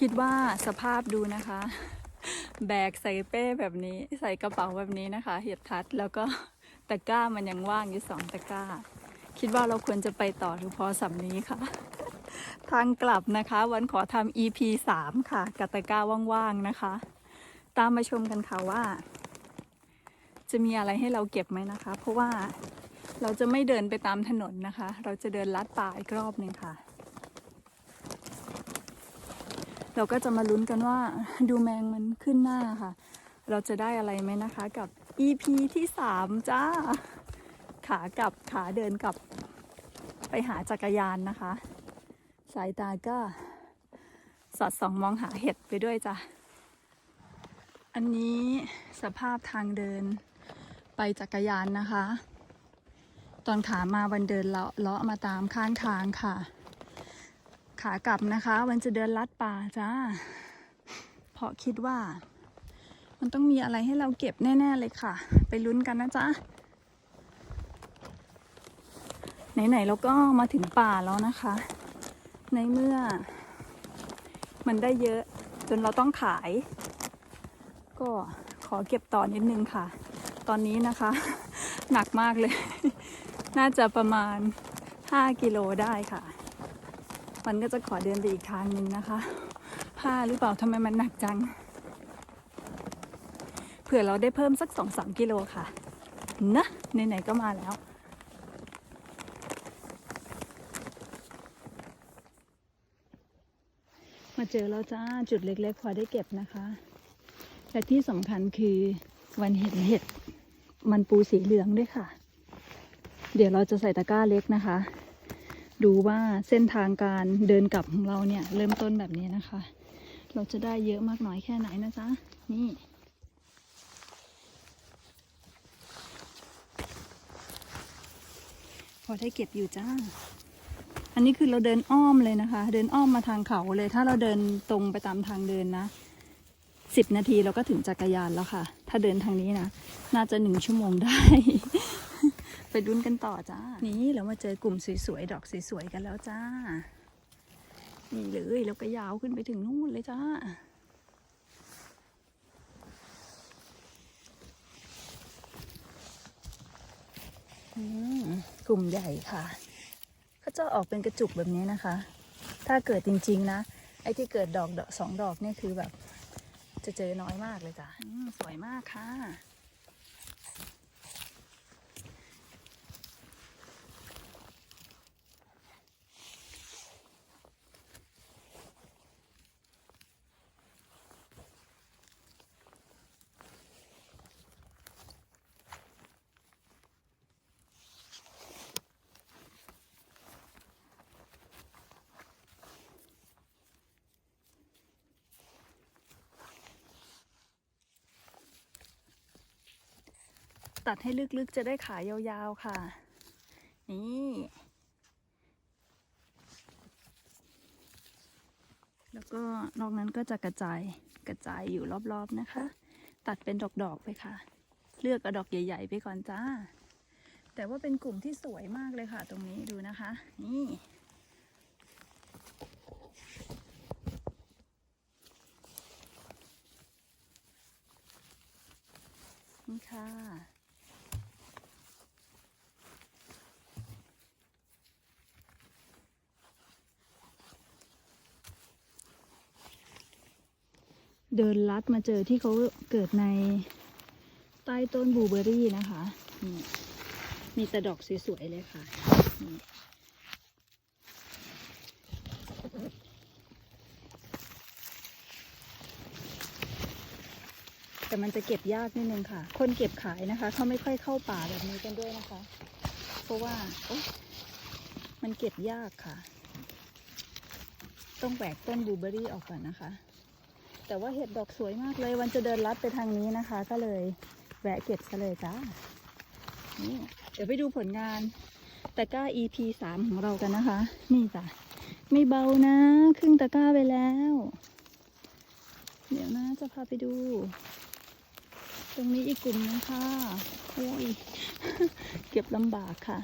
คิดว่าสภาพดูนะคะ แบกใส่เป้แบบนี้ใส่กระเป๋าแบบนี้นะคะ เห็ดทัดแล้วก็ตะกร้ามันยังว่างอยู่สองตะกร้า คิดว่าเราควรจะไปต่อหรือพอสำนี้ค่ะ ทางกลับนะคะ วันขอทำ EP 3ค่ะกับตะกร้าว่างๆนะคะ ตามมาชมกันค่ะว่า จะมีอะไรให้เราเก็บไหมนะคะ เพราะว่าเราจะไม่เดินไปตามถนนนะคะ เราจะเดินลัดป่าอีกรอบหนึ่งค่ะ เราก็จะมาลุ้นกันว่าดูแมงมันขึ้นหน้าค่ะ เราจะได้อะไรไหมนะคะกับ EP ที่ 3 จ้า ขากลับขาเดินกลับไปหาจักรยานนะคะ สายตาก็ สอดส่องมองหาเห็ดไปด้วยจ้ะ อันนี้สภาพทางเดินไปจักรยานนะคะ ตอนขามาวันเดินเลาะเลาะมาตามข้างทางค่ะ ขากลับนะคะวันจะเดินลัดป่าจ้า เพราะคิดว่า มันต้องมีอะไรให้เราเก็บแน่ ๆ เลยค่ะ ไปลุ้นกันนะจ๊ะ ไหน ๆ เราก็มาถึงป่าแล้วนะคะ ในเมื่อ มันได้เยอะจนเราต้องขาย ก็ขอเก็บต่อนิดนึงค่ะ ตอนนี้นะคะ หนักมากเลย น่าจะประมาณ 5 กิโลได้ค่ะ มันก็จะขอเดินไปอีกทางหนึ่งนะคะ ผ้าหรือเปล่าทำไมมันหนักจัง เผื่อเราได้เพิ่มสักสองสามกิโลค่ะ นะไหนๆก็มาแล้วมาเจอแล้วจ้าจุดเล็กๆพอได้เก็บนะคะ และที่สำคัญคือวันเห็นเห็ด มันปูสีเหลืองด้วยค่ะ เดี๋ยวเราจะใส่ตะกร้าเล็กนะคะ ดูว่าเส้นทางการเดินกลับของเราเนี่ยเริ่มต้นแบบนี้นะคะ เราจะได้เยอะมากน้อยแค่ไหนนะจ๊ะ นี่พอได้เก็บอยู่จ้า อันนี้คือเราเดินอ้อมเลยนะคะ เดินอ้อมมาทางเขาเลย ถ้าเราเดินตรงไปตามทางเดินนะสิบนาทีเราก็ถึงจักรยานแล้วค่ะ ถ้าเดินทางนี้นะ น่าจะหนึ่งชั่วโมงได้ ดุนกันต่อจ้า นี่เรามาเจอกลุ่มสวยๆ ดอกสวยๆ กันแล้วจ้า นี่เลยแล้วก็ยาวขึ้นไปถึงนู่นเลยจ้าอืมกลุ่มใหญ่ค่ะเขาจะออกเป็นกระจุกแบบนี้นะคะ ถ้าเกิดจริงๆนะ ไอ้ที่เกิดดอกดอกสองดอกเนี่ยคือแบบ จะเจอน้อยมากเลยจ้ะอืมสวยมากค่ะ ตัดให้ลึกๆ จะได้ขายาวๆค่ะ นี่ แล้วก็นอกนั้นก็จะกระจายกระจายอยู่รอบๆนะคะ ตัดเป็นดอกๆไปค่ะ เลือกเอาดอกใหญ่ ๆ ไปก่อนจ้า แต่ว่าเป็นกลุ่มที่สวยมากเลยค่ะ ตรงนี้ดูนะคะ นี่นี่ค่ะ เดินลัดมาเจอที่เขาเกิดในใต้ต้นบูเบอรี่นะคะนี่มีแต่ดอกสวยๆเลยค่ะนี่แต่มันจะเก็บยากนิดนึงค่ะ คนเก็บขายนะคะเขาไม่ค่อยเข้าป่าแบบนี้กันด้วยนะคะ เพราะว่ามันเก็บยากค่ะ ต้องแหวกต้นบูเบอร์รี่ออกก่อนนะคะ แต่ว่าเห็ดดอกสวยมากเลย วันจะเดินลัดไปทางนี้นะคะ ก็เลยแวะเก็บซะเลยจ้านี่เดี๋ยวไปดูผลงานตะกร้า EP สามของเรากันนะคะ นี่จ้ะไม่เบานะครึ่งตะกร้าไปแล้ว เดี๋ยวนะจะพาไปดู ตรงนี้อีกกลุ่มนึงค่ะโอ้ยเก็บลำบากค่ะ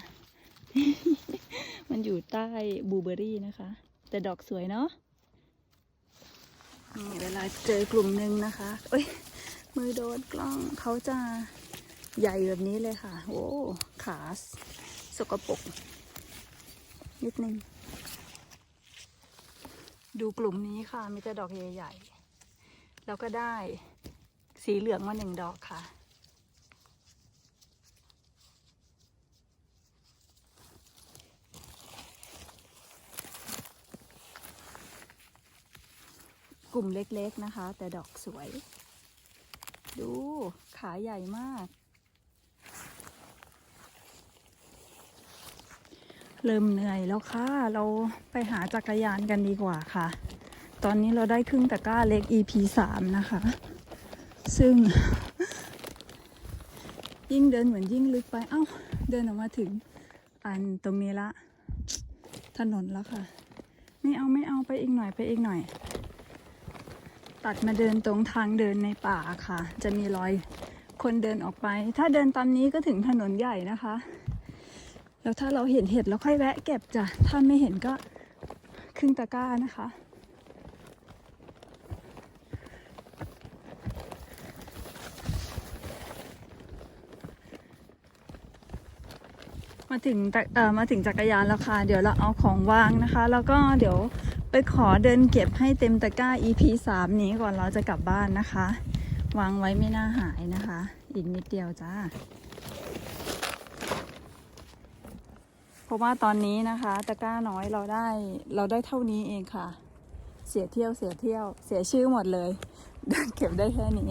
มันอยู่ใต้บูเบอรี่นะคะ แต่ดอกสวยเนาะ เวลาเจอกลุ่มหนึ่งนะคะเอ้ยมือโดนกล้องเขาจะใหญ่แบบนี้เลยค่ะ โอ้ขาสกปรกนิดนึง ดูกลุ่มนี้ค่ะ มีแต่ดอกใหญ่ ๆ แล้วก็ได้สีเหลืองมาหนึ่งดอกค่ะ กลุ่มเล็กๆนะคะ แต่ดอกสวย ดูขาใหญ่มาก เริ่มเหนื่อยแล้วค่ะ เราไปหาจักรยานกันดีกว่าค่ะ ตอนนี้เราได้ครึ่งตะกร้าเล็ก EP สามนะคะ ซึ่ง ยิ่งเดินเหมือนยิ่งลึกไป เอ้า เดินออกมาถึงอันตรงนี้ละ ถนนแล้วค่ะ ไม่เอาไม่เอาไปอีกหน่อยไปอีกหน่อย ตัดมาเดินตรงทางเดินในป่าค่ะ จะมีรอยคนเดินออกไป ถ้าเดินตามนี้ก็ถึงถนนใหญ่นะคะ แล้วถ้าเราเห็นเห็ดเราค่อยแวะเก็บจ้ะ ถ้าไม่เห็นก็ครึ่งตะกร้านะคะ มาถึงมาถึงจักรยานแล้วค่ะ เดี๋ยวเราเอาของวางนะคะ แล้วก็เดี๋ยว ไปขอเดินเก็บให้เต็มตะกร้า EP 3 นี้ก่อนเราจะกลับบ้านนะคะ วางไว้ไม่น่าหายนะคะ อีกนิดเดียวจ้าเพราะว่าตอนนี้นะคะ ตะกร้าน้อยเราได้เราได้เท่านี้เองค่ะ เสียเที่ยวเสียเที่ยว เสียชื่อหมดเลย เดินเก็บได้แค่นี้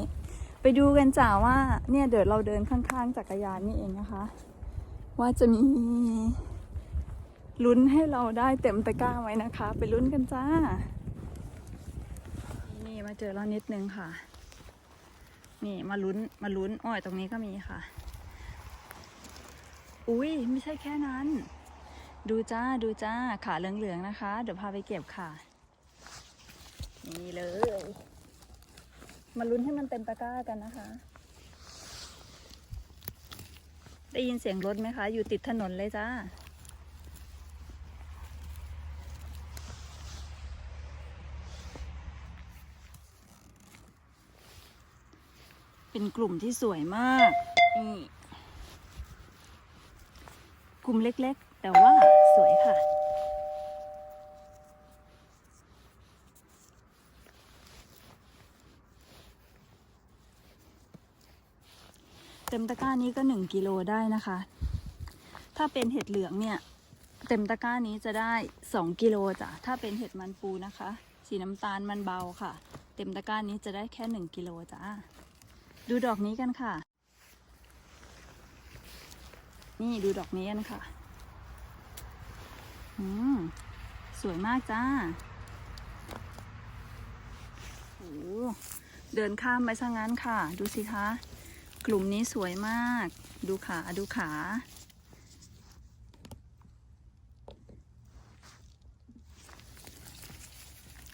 ไปดูกันจ้าว่าเนี่ยเดี๋ยวเราเดินข้างๆจักรยานนี่เองนะคะ ว่าจะมี ลุ้นให้เราได้เต็มตะกร้าไหมนะคะ ไปลุ้นกันจ้า นี่มาเจอแล้วนิดนึงค่ะ นี่มาลุ้นมาลุ้นอ้อยตรงนี้ก็มีค่ะ อุ้ยไม่ใช่แค่นั้น ดูจ้าดูจ้าขาเหลืองๆนะคะ เดี๋ยวพาไปเก็บค่ะ นี่เลย มาลุ้นให้มันเต็มตะกร้ากันนะคะ ได้ยินเสียงรถไหมคะ อยู่ติดถนนเลยจ้า เป็นกลุ่มที่สวยมากนี่กลุ่มเล็กๆ แต่ว่าสวยค่ะ เต็มตะกร้านี้ก็หนึ่งกิโลได้นะคะ ถ้าเป็นเห็ดเหลืองเนี่ย เต็มตะกร้านี้จะได้สองกิโลจ้ะ ถ้าเป็นเห็ดมันปูนะคะ สีน้ำตาลมันเบาค่ะ เต็มตะกร้านี้จะได้แค่หนึ่งกิโลจ้า ดูดอกนี้กันค่ะ นี่ดูดอกนี้กันค่ะ อืม สวยมากจ้าโอ้โหเดินข้ามไปซะงั้นค่ะ ดูสิคะ กลุ่มนี้สวยมาก ดูขาดูขา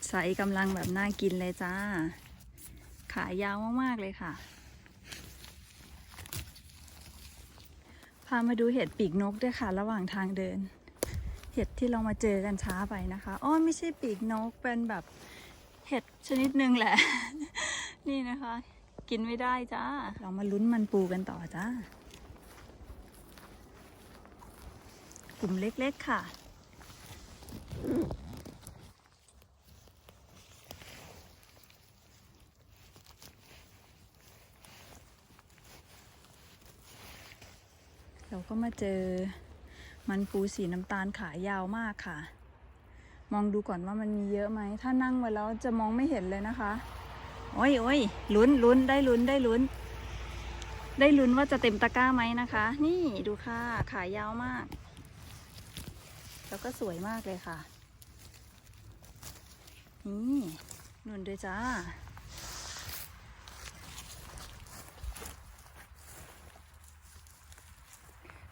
ใสกำลังแบบน่ากินเลยจ้า ขายาวมาก ๆ เลยค่ะามาดูเห็ดปีกนกด้วยค่ะ ระหว่างทางเดิน เห็ดที่เรามาเจอกันช้าไปนะคะอ๋อไม่ใช่ปีกนกเป็นแบบเห็ดชนิดหนึ่งแหละ นี่นะคะ กินไม่ได้จ้า เรามาลุ้นมันปูกันต่อจ้ากลุ่มเล็กๆค่ะ ก็มาเจอมันปูสีน้ำตาลขายาวมากค่ะ มองดูก่อนว่ามันมีเยอะไหม ถ้านั่งไว้แล้วจะมองไม่เห็นเลยนะคะ โอ้ยโอ้ยลุ้นลุ้นได้ลุ้นได้ลุ้น ได้ลุ้นว่าจะเต็มตะกร้าไหมนะคะ นี่ดูค่ะ ขายาวมาก แล้วก็สวยมากเลยค่ะ นี่นุ่นด้วยจ้า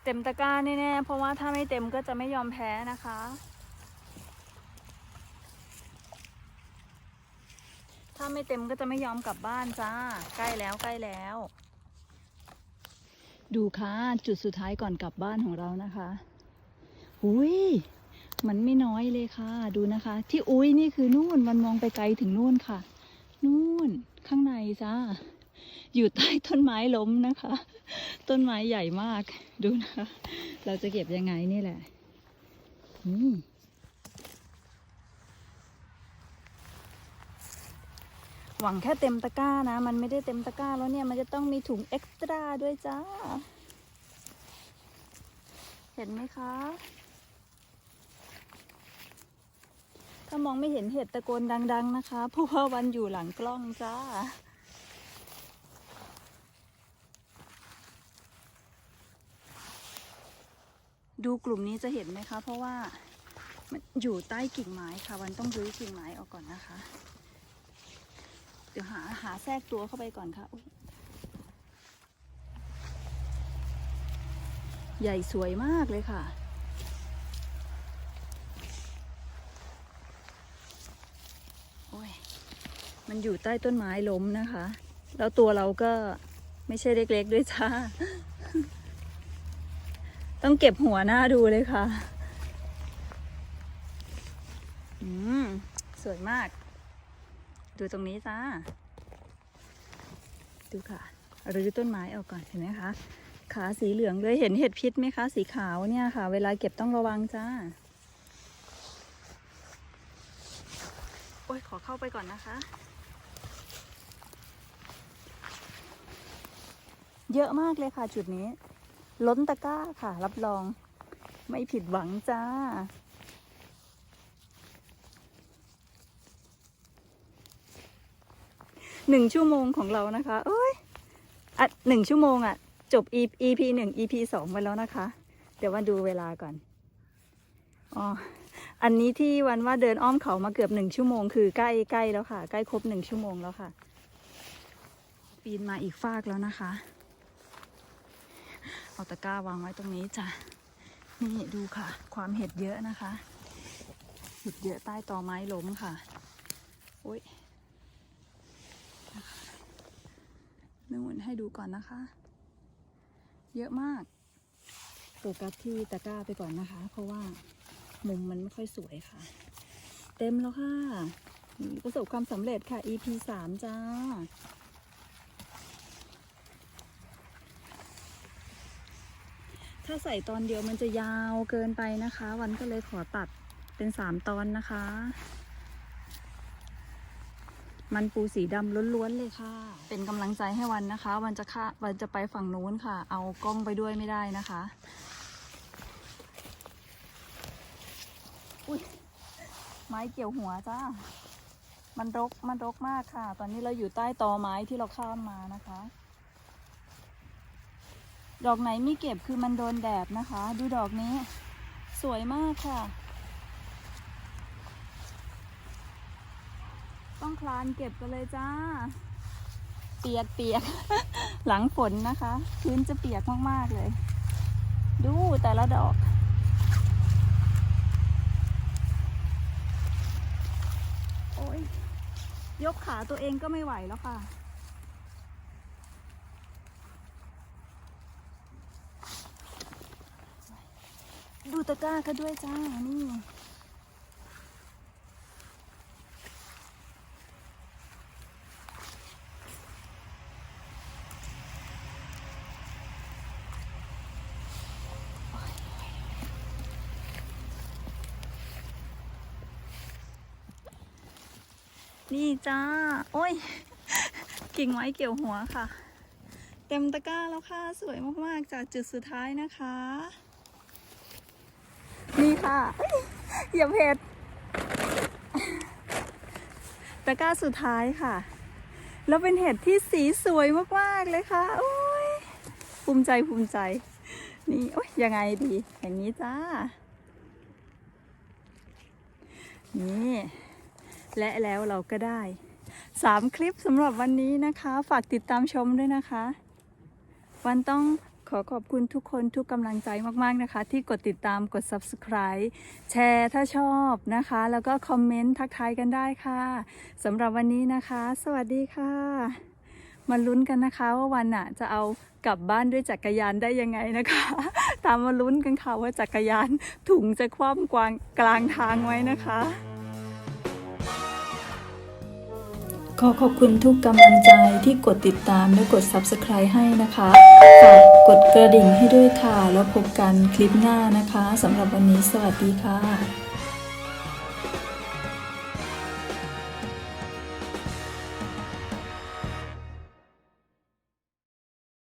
ต็มตะกร้าแน่ๆ เพราะว่าถ้าไม่เต็มก็จะไม่ยอมแพ้นะคะ ถ้าไม่เต็มก็จะไม่ยอมกลับบ้านจ้า ใกล้แล้วใกล้แล้ว ดูค่ะ จุดสุดท้ายก่อนกลับบ้านของเรานะคะอุ้ยมันไม่น้อยเลยค่ะ ดูนะคะ ที่อุ้ยนี่คือนู่นมันมองไปไกลถึงนู่นค่ะ นู่นข้างในจ้า อยู่ใต้ต้นไม้ล้มนะคะ ต้นไม้ใหญ่มากดูนะคะ เราจะเก็บยังไงนี่แหละนี่หวังแค่เต็มตะกร้านะ มันไม่ได้เต็มตะกร้าแล้วเนี่ย มันจะต้องมีถุงเอ็กซ์ตร้าด้วยจ้า เห็นไหมคะ ถ้ามองไม่เห็นเห็ดตะโกนดัง ๆ นะคะ เพราะว่าวันอยู่หลังกล้องจ้า ดูกลุ่มนี้จะเห็นไหมคะ เพราะว่ามันอยู่ใต้กิ่งไม้ค่ะ วันต้องรื้อกิ่งไม้ออกก่อนนะคะ เดี๋ยวหาหาแทรกตัวเข้าไปก่อนค่ะ ใหญ่สวยมากเลยค่ะโอ้ยมันอยู่ใต้ต้นไม้ล้มนะคะ แล้วตัวเราก็ไม่ใช่เล็กๆด้วยจ้า ต้องเก็บหัวหน้าดูเลยค่ะ อืม สวยมาก ดูตรงนี้จ้า ดูค่ะรื้อต้นไม้ออกก่อนเห็นไหมคะ ขาสีเหลืองเลยเห็นเห็ดพิษไหมคะ สีขาวเนี่ยค่ะ เวลาเก็บต้องระวังจ้า โอ้ยขอเข้าไปก่อนนะคะ เยอะมากเลยค่ะจุดนี้ ล้นตะกร้าค่ะ รับรอง ไม่ผิดหวังจ้า หนึ่งชั่วโมงของเรานะคะ เอ้ยอะหนึ่งชั่วโมงอะ จบ EP หนึ่ง EP สองไปแล้วนะคะ เดี๋ยวมาดูเวลาก่อน อ๋อ อันนี้ที่วันว่าเดินอ้อมเขามาเกือบหนึ่งชั่วโมงคือใกล้ใกล้แล้วค่ะ ใกล้ครบหนึ่งชั่วโมงแล้วค่ะ ปีนมาอีกฟากแล้วนะคะ เอาตะกร้าวางไว้ตรงนี้จ้ะ นี่ดูค่ะ ความเห็ดเยอะนะคะ เห็ดเยอะใต้ตอไม้ล้มค่ะอุ้ยนู่นให้ดูก่อนนะคะ เยอะมากโฟกัสที่ตะกร้าไปก่อนนะคะ เพราะว่ามุมมันไม่ค่อยสวยค่ะ เต็มแล้วค่ะ ประสบความสำเร็จค่ะ EP สามจ้า ถ้าใส่ตอนเดียวมันจะยาวเกินไปนะคะ วันก็เลยขอตัดเป็นสามตอนนะคะ มันปูสีดำล้วนๆเลยค่ะ เป็นกำลังใจให้วันนะคะ วันจะค่ะวันจะไปฝั่งนู้นค่ะ เอากล้องไปด้วยไม่ได้นะคะอุ้ยไม้เกี่ยวหัวจ้า มันรก มันรกมากค่ะ ตอนนี้เราอยู่ใต้ตอไม้ที่เราข้ามมานะคะ ดอกไหนไม่เก็บคือมันโดนแดดนะคะ ดูดอกนี้ สวยมากค่ะ ต้องคลานเก็บกันเลยจ้า เปียกเปียกหลังฝนนะคะ พื้นจะเปียกมาก ๆ เลย ดูแต่ละดอกโอ้ยยกขาตัวเองก็ไม่ไหวแล้วค่ะ ดูตะกร้าก็ด้วยจ้า นี่นี่จ้า โอ้ย กิ่งไม้เกี่ยวหัวค่ะ เต็มตะกร้าแล้วค่ะ สวยมาก ๆ จากจุดสุดท้ายนะคะ นี่ค่ะเอ้ยอย่าเพชรตะกร้าสุดท้ายค่ะ แล้วเป็นเห็ดที่สีสวยมากๆเลยค่ะโอ้ยภูมิใจภูมิใจ นี่โอ้ยยังไงดี อย่างนี้จ้า นี่ และแล้วเราก็ได้3คลิปสำหรับวันนี้นะคะ ฝากติดตามชมด้วยนะคะ วันต้อง ขอขอบคุณทุกคนทุกกำลังใจมาก ๆ นะคะ ที่กดติดตามกด subscribe แชร์ถ้าชอบนะคะ แล้วก็คอมเมนต์ทักทายกันได้ค่ะสำหรับวันนี้นะคะ สวัสดีค่ะ มาลุ้นกันนะคะว่าวันน่ะจะเอากลับบ้านด้วยจักรยานได้ยังไงนะคะ ตามมาลุ้นกันค่ะว่าจักรยานถุงจะคว่ำกวางกลางทางไว้นะคะ ขอขอบคุณทุกกำลังใจที่กดติดตามและกด Subscribe ให้นะคะฝากกดกระดิ่งให้ด้วยค่ะ แล้วพบกันคลิปหน้านะคะสำหรับวันนี้สวัสดีค่ะ